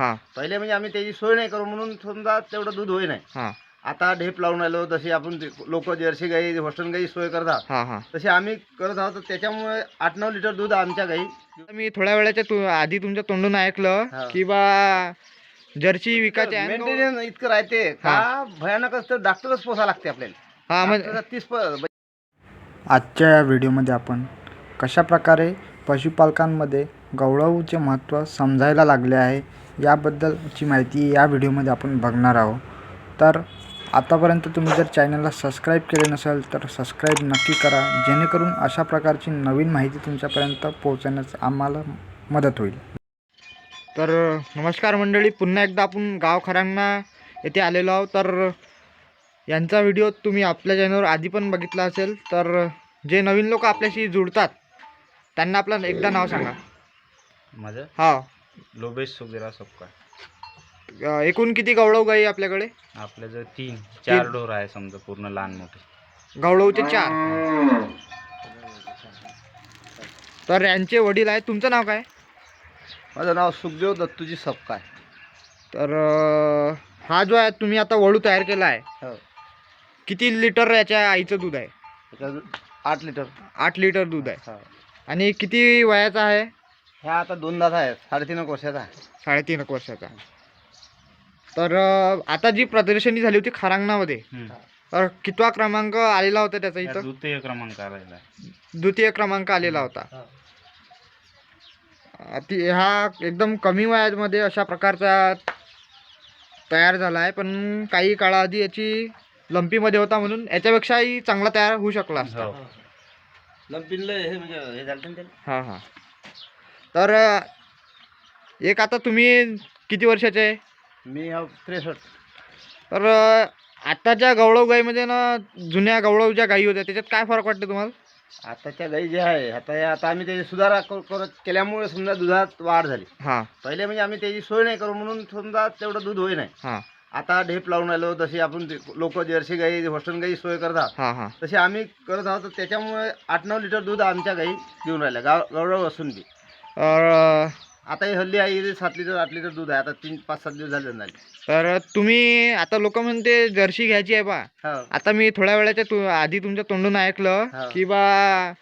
हा. पहिले म्हणजे आम्ही त्याची सोय नाही करू म्हणून समजा तेवढं दूध होई नाही. हा. आता ढेप लावून आलो जशी आपण लोक जर्सी गाई होस्टन गाई सोय करतात हा हा. तसे आम्ही करत आहोत. तर त्याच्यामुळे आठ नऊ लिटर दूध आमच्या गाई मी थोड्या वेळाच्या तु- आधी तुमच्या तोंडून ऐकलं. की बा जर्सी विकायचे आहे ना? मेंटेनन्स इतकं राहते का भयानक असतं डॉक्टरच पोसा लागते आपल्याला. हा म्हणजे डॉक्टरचा तीस प- आजच्या या व्हिडिओमध्ये आपण कशाप्रकारे पशुपालकांमध्ये गौरवचे महत्त्व समजायला लागले आहे याबद्दलची माहिती या व्हिडिओमध्ये आपण बघणार आहोत. तर आतापर्यंत तुम्ही जर चॅनलला सबस्क्राईब केले नसेल तर सबस्क्राईब नक्की करा. जेणेकरून अशा प्रकारची नवीन माहिती तुमच्यापर्यंत पोहोचण्यास आम्हाला मदत होईल. तर नमस्कार मंडळी पुन्हा एकदा आपण गाव खरांना येथे आलेलो आहोत. तर यांचा व्हिडिओ तुम्ही आपल्या चॅनलवर आधी पण बघितला असेल तर जे नवीन लोक आपल्याशी जुळतात त्यांना आपलं एकदा नाव सांगा. माझं? हा. लोबेश सुगेरा सबका. अं, एकूण किती गवळव गाई आपल्याकडे? आपल्या जर तीन चार डोर आहे समजा पूर्ण लहान मोठे. गवळवचे चार. तर यांचे वडील आहेत. तुमचं नाव काय? माझं नाव सुखदेव दत्तूजी सपकाय तर अं, हा जो आहे तुम्ही आता वळू तयार केला आहे. हो. किती लिटर याच्या आईचं दूध आहे? त्याच्यात आठ लिटर. आठ लिटर दूध आहे. हो. आणि किती वयाचा आहे? ह्या आता दोन दात आहेत. साडेतीन एक वर्षाचा आहे. साडेतीन एक वर्षाचा. तर अं, आता जी प्रदर्शनी झाली होती खारांगणामध्ये तर कितवा क्रमांक आलेला होता त्याचा इथं? द्वितीय क्रमांक आलेला आहे. द्वितीय क्रमांक आलेला होता. अं, ती हा एकदम कमी वयामध्ये अशा प्रकारचा तयार झाला आहे पण काही काळाआधी याची लंपीमध्ये होता म्हणून याच्यापेक्षाही चांगला तयार होऊ शकला असता. हो. लंपिनलं हे म्हणजे हे झालं ना त्याला? हां हां. तर एक आता तुम्ही किती वर्षाचे आहे? मी त्रेसष्ट. तर अं, आताच्या गवळव गाईमध्ये ना जुन्या गवळव ज्या गाई होत्या त्याच्यात काय फरक वाटते तुम्हाला? आताच्या गाई जे आहे आता हे आता आम्ही त्याची सुधारा कर- करत केल्यामुळे समजा दुधात वाढ झाली. हां. पहिले म्हणजे आम्ही त्याची सोय नाही करू म्हणून समजा तेवढं दूध होई नाही. हां. आता ढेप लावून आलो जशी आपण लोक जर्सी गाई होस्टन गाई सोय करतात तसे आम्ही करत आहोत त्याच्यामुळे आठ नऊ लिटर दूध आमच्या गाई देऊन राहिल्या गाव गौरव असून बी. आता ही हल्ली आहे सात लिटर आठ लिटर दूध आहे. आता तीन पाच सात दिवस झाले झाले तर तुम्ही आता लोक म्हणते जर्सी घ्यायची आहे बा. हो. आता मी थोड्या वेळाच्या तु आधी तुमच्या तोंडून ऐकलं हा. की बा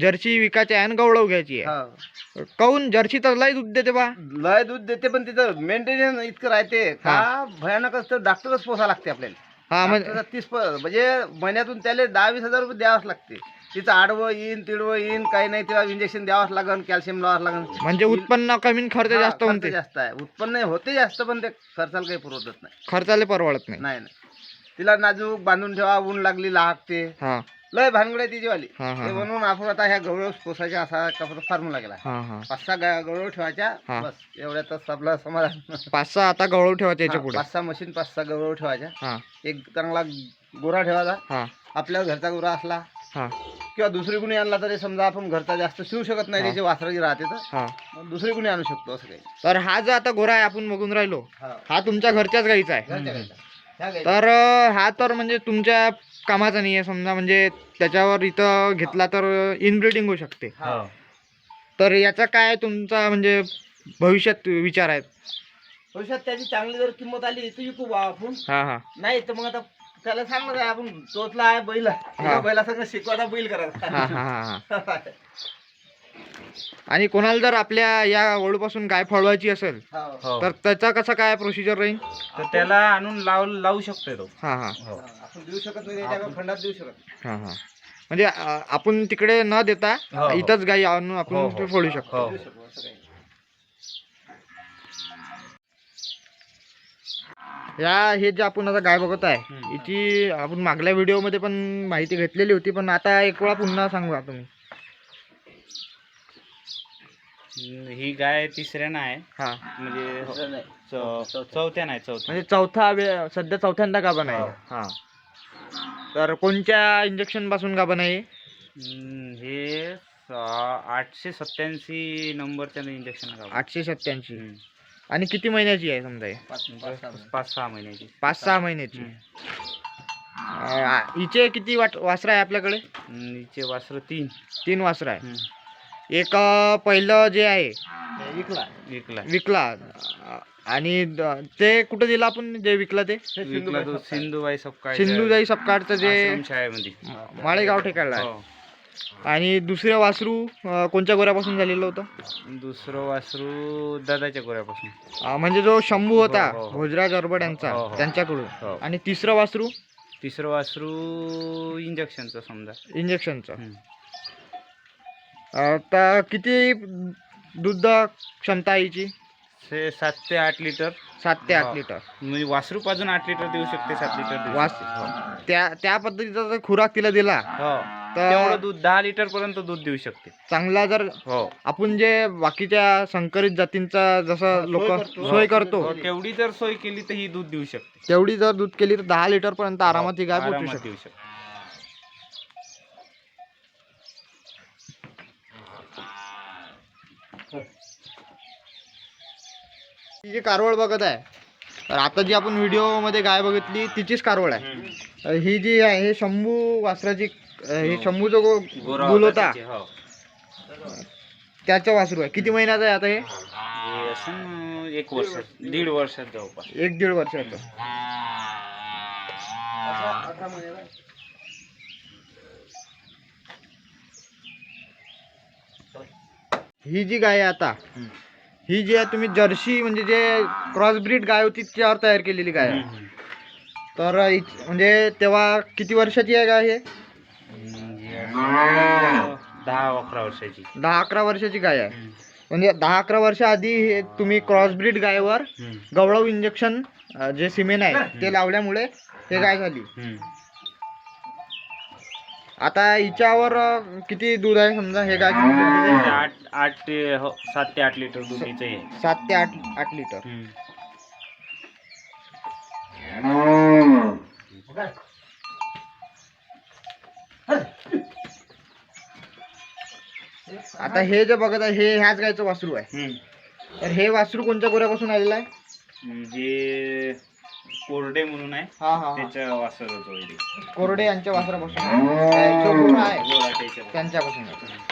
जर्सी विकायची आहे आणि गवळव घ्यायची आहे. हो. काऊन? जर्सी तर लय दूध देते बा. लय दूध देते पण तिथं मेंटेनन्स इतकं राहते. का? भयानक असतं. डॉक्टरच पोसा लागते आपल्याला. हा म्हणजे तीस प- म्हणजे महिन्यातून त्याला दहा वीस हजार रुपये द्यावंच लागते. तिचं आडवं येईन तिडवं येईन काही नाही तिला इंजेक्शन द्यावंच लागन कॅल्शियम लावावं लागन. म्हणजे उत्पन्न कमी आणि खर्च हा, जास्त खर्च म्हणते. जास्त आहे. उत्पन्न होते जास्त पण ते खर्चाला काही पुरवतच नाही. खर्चाला परवडत नाही. नाही नाही. तिला नाजूक बांधून ठेवा ऊन लागली लागते हा. लय भानगड आहे तिची वाली हा हा ते म्हणून आपण आता ह्या गौरव पोसायच्या असा कपडा फॉर्म्युला केला. हा हा. पाच सहा गा- गौरव ठेवायच्या. बस. एवढ्यातच आपला समाधान. पाच सहा आता गवळव पुढे. पाच सहा मशीन पाच सहा गौरव ठेवायच्या. हा. एक चांगला गोरा ठेवायचा. हा. आपल्या घरचा गोरा असला हा. किंवा दुसरी कुणी आणला तरी समजा आपण घरचा जास्त शिवू शकत नाही हा. त्याची वासराची राहते तर हा. मग दुसरी कुणी आणू शकतो असं काही. तर हा जो आता गोरा आहे आपण बघून राहिलो. हा. तुमच्या घरच्याच गाईचा आहे. घरच्या. तर हा तर म्हणजे तुमच्या कामाचा नाही आहे. समजा म्हणजे त्याच्यावर इथं घेतला तर इनब्रिडिंग होऊ शकते. हा. तर याचा काय तुमचा म्हणजे भविष्यात विचार आहेत? भविष्यात त्याची चांगली जर किंमत आली तर विकू बा आपण. हा हा. नाही तर मग आता त्याला सांगणार आहे आपण तोतला आहे बैल. बैला सगळं शिकवायचा बैल करायचा हा हा हा हा. आणि कोणाला जर आपल्या या वळूपासून गाय फळवायची असेल हो. हो तर त्याचा कसा काय प्रोसिजर राहील तर त्याला आणून लावू लावू शकतोय तो हा हा हो आपण देऊ शकत नाही त्याच्या खंडात देऊ शकत नाही. हा हा म्हणजे अं, आपण तिकडे न देता हो, हो. इथंच गाई आणून आपण हो. ते फोडू शकतो हो देऊ शकू असं काही नाही. या हे जे आपण आता गाय बघत आहे हम्म. याची आपण मागल्या व्हिडिओमध्ये पण माहिती घेतलेली होती पण आता एक वेळा पुन्हा सांगा तुम्ही हम्म, ही गाय तिसऱ्यानं आहे. हा. म्हणजे नाही. चौ- चौथ्यानं आहे चौथ्या म्हणजे चौथा वे- सध्या चौथ्यांदा गाभण आहे? हो. हा. तर कोणत्या इंजेक्शनपासून गाभण आहे? हम्म, हे स- आठशे सत्याऐंशी नंबरच्या इंजेक्शन आठशे सत्याऐंशी आणि किती महिन्याची आहे समजा हे? पाच- सहा महिन्याची. पाच सहा महिन्याची. अं, हिचे किती वाट वासरं आहे आपल्याकडे? हम्म, हिचे वासरं तीन. तीन वासरं आहे. हम्म, एक अं, पहिलं जे आहे हे विकला. विकला. आणि द- ते कुठं दिलं आपण जे विकलं ते? विकला तो सिंधुबाई सपकाळ सिंधुजाई सपकाळचं जे शाळेमध्ये. माळेगाव ठिकाणला आहे. हो. आणि दुसरं वासरू अं, कोणत्या गोऱ्यापासून झालेलं होतं? दुसरं वासरू दादाच्या गोऱ्यापासून. अं, म्हणजे जो शंभू होता हो, हो, हो. भोजराज अरबड यांचा हो, हो. त्यांच्याकडून. आणि तिसरं वासरू? तिसरं वासरू इंजेक्शनचं समजा. इंजेक्शनचं. हम्म. आता किती दूध क्षमता आहे हिची? ते सात ते आठ लिटर. सात ते आठ हो. लिटर. म्हणजे वासरू पाजून आठ लिटर देऊ शकते सात लिटर वास शकते. त्या त्या पद्धतीचा जर खुराक तिला दिला हो. तर दूध दहा लिटर पर्यंत दूध देऊ शकते. चांगला जर हो. आपण जे बाकीच्या संकरित जातींचा जसं लोक सोय करतो. हो, तेवढी जर सोय केली तर ही दूध देऊ शकते. तेवढी जर दूध केली तर दहा लिटर पर्यंत आरामात ही गाय पोहोचू शकते देऊ शकते ती जी कारवळ बघत आहे तर आता जी आपण व्हिडिओमध्ये गाय बघितली तिचीच कारवळ आहे. ही जी आहे हे शंभू वासराची हे शंभू जो गुल होता त्याचे, हो. त्याचं वासरू आहे. किती महिन्याचं आहे आता हे? हे असं एक वर्ष दीड वर्षात जवळपास. एक दीड वर्षाचं ही जी गाय आहे आता. ही जी आहे तुम्ही जर्सी म्हणजे जे क्रॉस ब्रीड गाय होती त्यावर तयार केलेली गाय आहे. तर हि- म्हणजे तेव्हा किती वर्षाची आहे गाय हे दहा अकरा वर्षाची दहा अकरा वर्षाची गाय आहे. म्हणजे दहा अकरा वर्ष आधी हे तुम्ही क्रॉस ब्रीड गायवर. गवळव इंजेक्शन जे सिमेंट आहे ते लावल्यामुळे हे गाय झाली हम्म. आता हिच्यावर अं, किती दूध आहे समजा? हे गाय ते आठ आठ ते हो सात ते आठ लिटर दूध हिचं आहे. सात ते आठ आठ लिटर. हम्म. आता हे जे बघत आहे हे ह्याच गायचं वासरू आहे. हम्म. तर हे वासरू कोणत्या गोऱ्यापासून आलेलं आहे? म्हणजे कोरडे म्हणून आहे हा हा हा. त्याच्या वासर होतो. कोरडे यांच्या वासरापासून आहे. जो आहे त्यांच्यापासून आहे.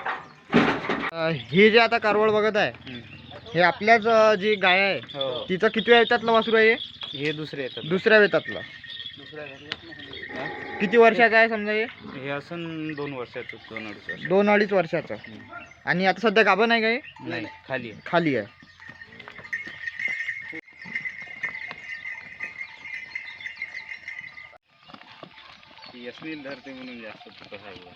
अं, हे जे आता कारवळ बघत आहे हम्म. हे आपल्याच अं, जी गाय आहे हो तिचं किती वेतातलं वासरू आहे हे? हे दुसरे येतात दुसऱ्या वेतातलं किती वर्षाचं आहे समजा हे? हे असं दोन वर्षाचं दोन अडीच वर्ष. दोन अडीच वर्षाचं. आणि आता सध्या गाभण आहे का हे? नाही खाली आहे. खाली आहे. ती धरते म्हणून जास्त तुटत आहे. बुवा.